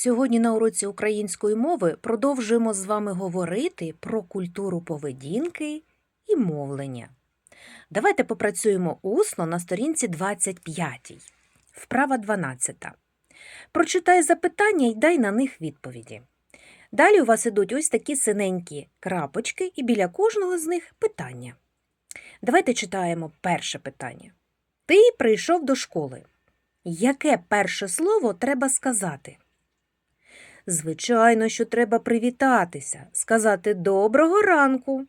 Сьогодні на уроці української мови продовжуємо з вами говорити про культуру поведінки і мовлення. Давайте попрацюємо усно на сторінці 25. Вправа 12. Прочитай запитання і дай на них відповіді. Далі у вас ідуть ось такі синенькі крапочки, і біля кожного з них питання. Давайте читаємо перше питання. Ти прийшов до школи. Яке перше слово треба сказати? Звичайно, що треба привітатися, сказати доброго ранку.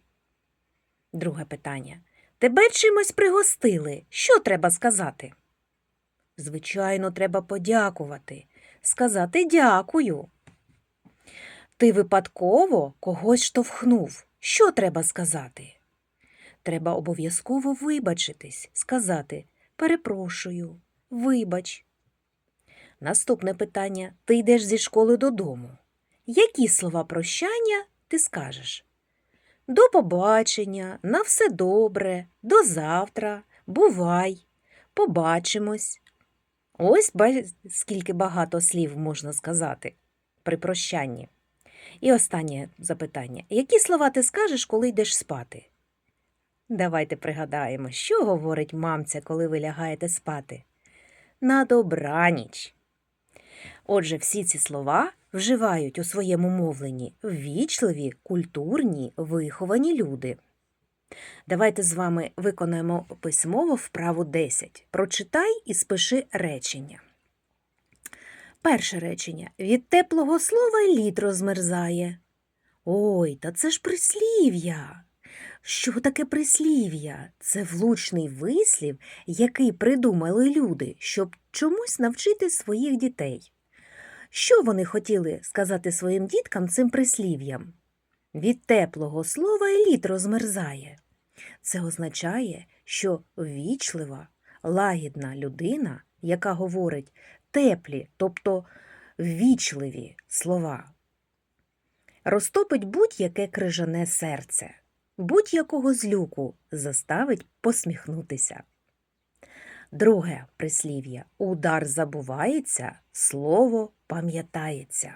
Друге питання. Тебе чимось пригостили. Що треба сказати? Звичайно, треба подякувати, сказати дякую. Ти випадково когось штовхнув. Що треба сказати? Треба обов'язково вибачитись, сказати перепрошую, вибач. Наступне питання. Ти йдеш зі школи додому. Які слова прощання ти скажеш? До побачення, на все добре, до завтра, бувай, побачимось. Ось скільки багато слів можна сказати при прощанні. І останнє запитання. Які слова ти скажеш, коли йдеш спати? Давайте пригадаємо, що говорить мамця, коли ви лягаєте спати. На добраніч. Отже, всі ці слова вживають у своєму мовленні ввічливі, культурні, виховані люди. Давайте з вами виконаємо письмово вправу 10. Прочитай і спиши речення. Перше речення. Від теплого слова лід розмерзає. Ой, та це ж прислів'я. Що таке прислів'я? Це влучний вислів, який придумали люди, щоб чомусь навчити своїх дітей. Що вони хотіли сказати своїм діткам цим прислів'ям? Від теплого слова й лід розмерзає. Це означає, що ввічлива, лагідна людина, яка говорить теплі, тобто ввічливі слова, розтопить будь-яке крижане серце, будь-якого злюку заставить посміхнутися. Друге прислів'я удар забувається, слово пам'ятається.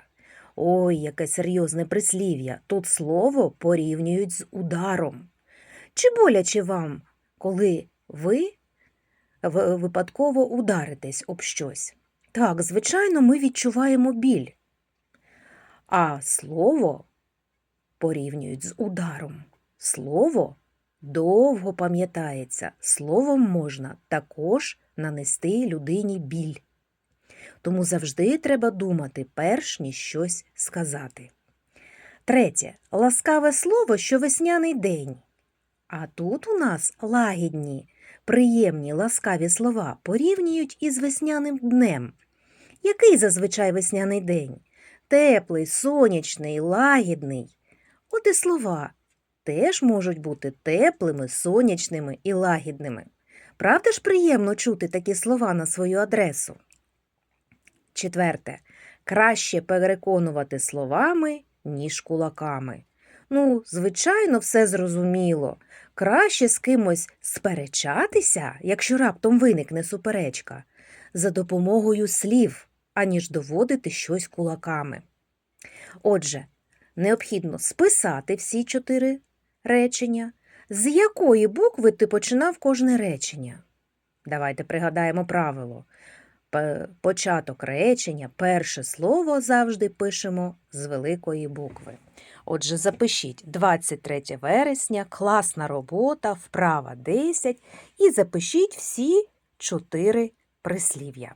Ой, яке серйозне прислів'я. Тут слово порівнюють з ударом. Чи боляче вам, коли ви випадково ударитесь об щось? Так, звичайно, ми відчуваємо біль. А слово порівнюють з ударом. Слово довго пам'ятається. Словом можна також нанести людині біль. Тому завжди треба думати, перш ніж щось сказати. Третє. Ласкаве слово, що весняний день. А тут у нас лагідні, приємні ласкаві слова порівнюють із весняним днем. Який зазвичай весняний день? Теплий, сонячний, лагідний. От і слова теж можуть бути теплими, сонячними і лагідними. Правда ж приємно чути такі слова на свою адресу? Четверте. Краще переконувати словами, ніж кулаками. Ну, звичайно, все зрозуміло. Краще з кимось сперечатися, якщо раптом виникне суперечка, за допомогою слів, аніж доводити щось кулаками. Отже, необхідно списати всі чотири речення. З якої букви ти починав кожне речення? Давайте пригадаємо правило. Початок речення, перше слово завжди пишемо з великої букви. Отже, запишіть 23 вересня, класна робота, вправа 10 і запишіть всі чотири прислів'я.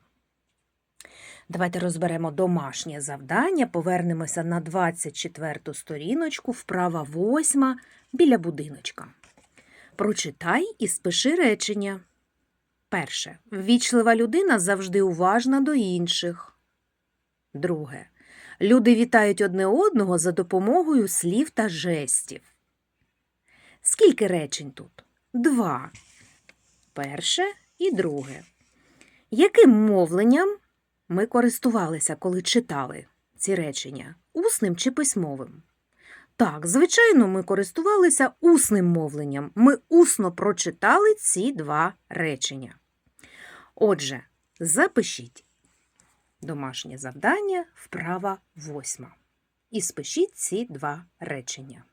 Давайте розберемо домашнє завдання, повернемося на 24 сторіночку, вправа 8 біля будиночка. Прочитай і спиши речення. Перше. Ввічлива людина завжди уважна до інших. Друге. Люди вітають одне одного за допомогою слів та жестів. Скільки речень тут? Два. Перше і друге. Яким мовленням ми користувалися, коли читали ці речення? Усним чи письмовим? Так, звичайно, ми користувалися усним мовленням. Ми усно прочитали ці два речення. Отже, запишіть. Домашнє завдання вправа восьма. І спишіть ці два речення.